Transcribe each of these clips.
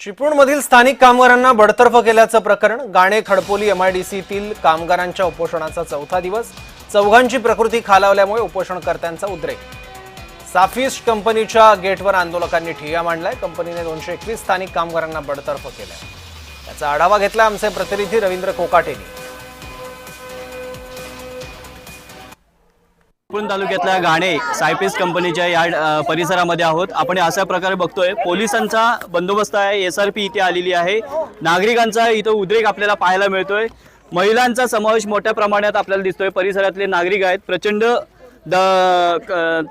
चिपळूणमधील स्थानिक कामगारांना बडतर्फ केल्याचं प्रकरण गाणे खडपोली एमआयडीसीतील कामगारांच्या उपोषणाचा चौथा दिवस चौघांची प्रकृती खालावल्यामुळे उपोषणकर्त्यांचा उद्रेक. साफिस्ट कंपनीच्या गेटवर आंदोलकांनी ठिय्या मांडलाय कंपनीने दोनशे एकवीस स्थानिक कामगारांना बडतर्फ केलंय. याचा आढावा घेतला आमचे प्रतिनिधी रवींद्र कोकाटेनी. चिपळूण तालुक्यातल्या घाणे सायपीस कंपनीच्या या परिसरामध्ये आहोत. आपण अशा प्रकारे बघतोय. पोलिसांचा बंदोबस्त आहे. एस आर पी इथे आलेली आहे. नागरिकांचा इथं उद्रेक आपल्याला पाहायला मिळतोय. महिलांचा समावेश मोठ्या प्रमाणात आपल्याला दिसतोय. परिसरातले नागरिक आहेत. प्रचंड द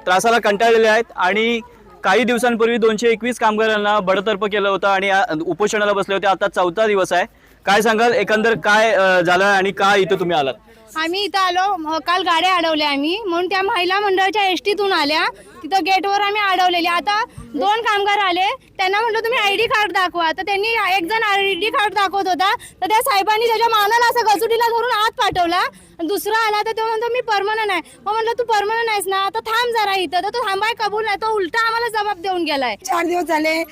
त्रासाला कंटाळलेले आहेत. आणि काही दिवसांपूर्वी दोनशे एकवीस कामगारांना बडतर्फ केलं होतं आणि उपोषणाला बसले होते. आता चौथा दिवस आहे. काय सांगाल? एकंदर काय झालं आणि का इथं तुम्ही आलात? आम्ही इथं आलो काल गाड्या अडवल्या आम्ही. म्हणून त्या महिला मंडळाच्या एस टीतून आल्या. तिथं गेटवर आम्ही अडवलेली. आता दोन कामगार आले. त्यांना म्हटलं तुम्ही आय डी कार्ड दाखवा. तर त्यांनी एक जण आय डी कार्ड दाखवत होता. तर त्या साहेबांनी त्याच्या मानाला असं गचुटीला धरून आत पाठवला. दुसरा आला तर तो म्हणतो मी परमनंट आहे. मग म्हटलं तू परमनंट आहेस ना? तर थांब जरा इथं. तर तो थांबाय कबूल नाही. तो उलटा आम्हाला जबाब देऊन गेलाय. चार दिवस झाले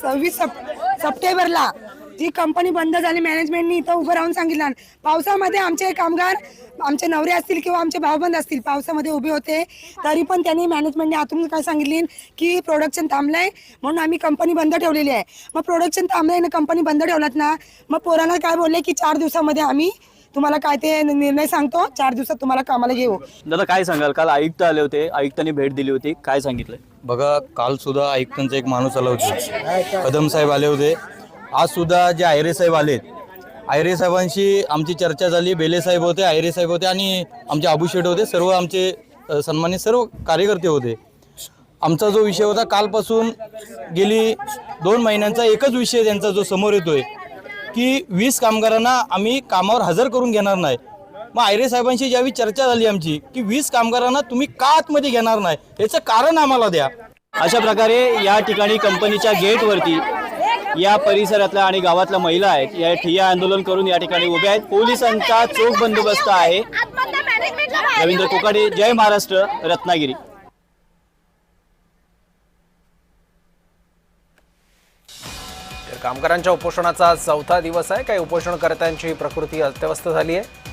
सव्वीस सप सप्टेंबरला जी कंपनी बंद झाली मॅनेजमेंटनी इथं उभं राहून सांगितलं. पावसामध्ये आमचे कामगार आमचे नवरे असतील किंवा आमचे भावबंद असतील पावसामध्ये उभे होते तरी पण त्यांनी मॅनेजमेंटने आतून काय सांगितली की प्रोडक्शन थांबलंय म्हणून आम्ही कंपनी बंद ठेवलेली आहे. मग प्रोडक्शन थांबलंय ना कंपनी बंद ठेवलात ना मग पोरांना काय बोलले की चार दिवसामध्ये आम्ही तुम्हाला काय ते निर्णय सांगतो चार दिवसात तुम्हाला कामाला घेऊ. दादा काय सांगाल? काल आयुक्त आले होते आयुक्तांनी भेट दिली होती काय सांगितलं बघा काल सुद्धा आयुक्तांचा एक माणूस आला होता. कदम साहेब आले होते आज सुद्धा जे आयरे साहेब आलेत आयरे साहेबांशी आमची चर्चा झाली बेले साहेब होते आयरे साहेब होते आणि आमचे अबू होते सर्व आमचे सन्मानित सर्व कार्यकर्ते होते. आमचा जो विषय होता कालपासून गेली दोन महिन्यांचा एकच विषय त्यांचा जो समोर येतोय की वीस कामगारांना आम्ही कामावर हजर करून घेणार नाही. मग आयरे साहेबांशी ज्यावेळी चर्चा झाली आमची की वीस कामगारांना तुम्ही का आतमध्ये घेणार नाही याचं कारण आम्हाला द्या. अशा प्रकारे या ठिकाणी कंपनीच्या गेटवरती या परिसरातल्या आणि गावातल्या महिला आहेत या ठिय्या आंदोलन करून या ठिकाणी उभ्या आहेत. पोलिसांचा चोख बंदोबस्त आहे. रवींद्र कोकाडे जय महाराष्ट्र रत्नागिरी. तर कामगारांच्या उपोषणाचा चौथा दिवस आहे. काही उपोषणकर्त्यांची प्रकृती अत्यवस्थ झाली आहे.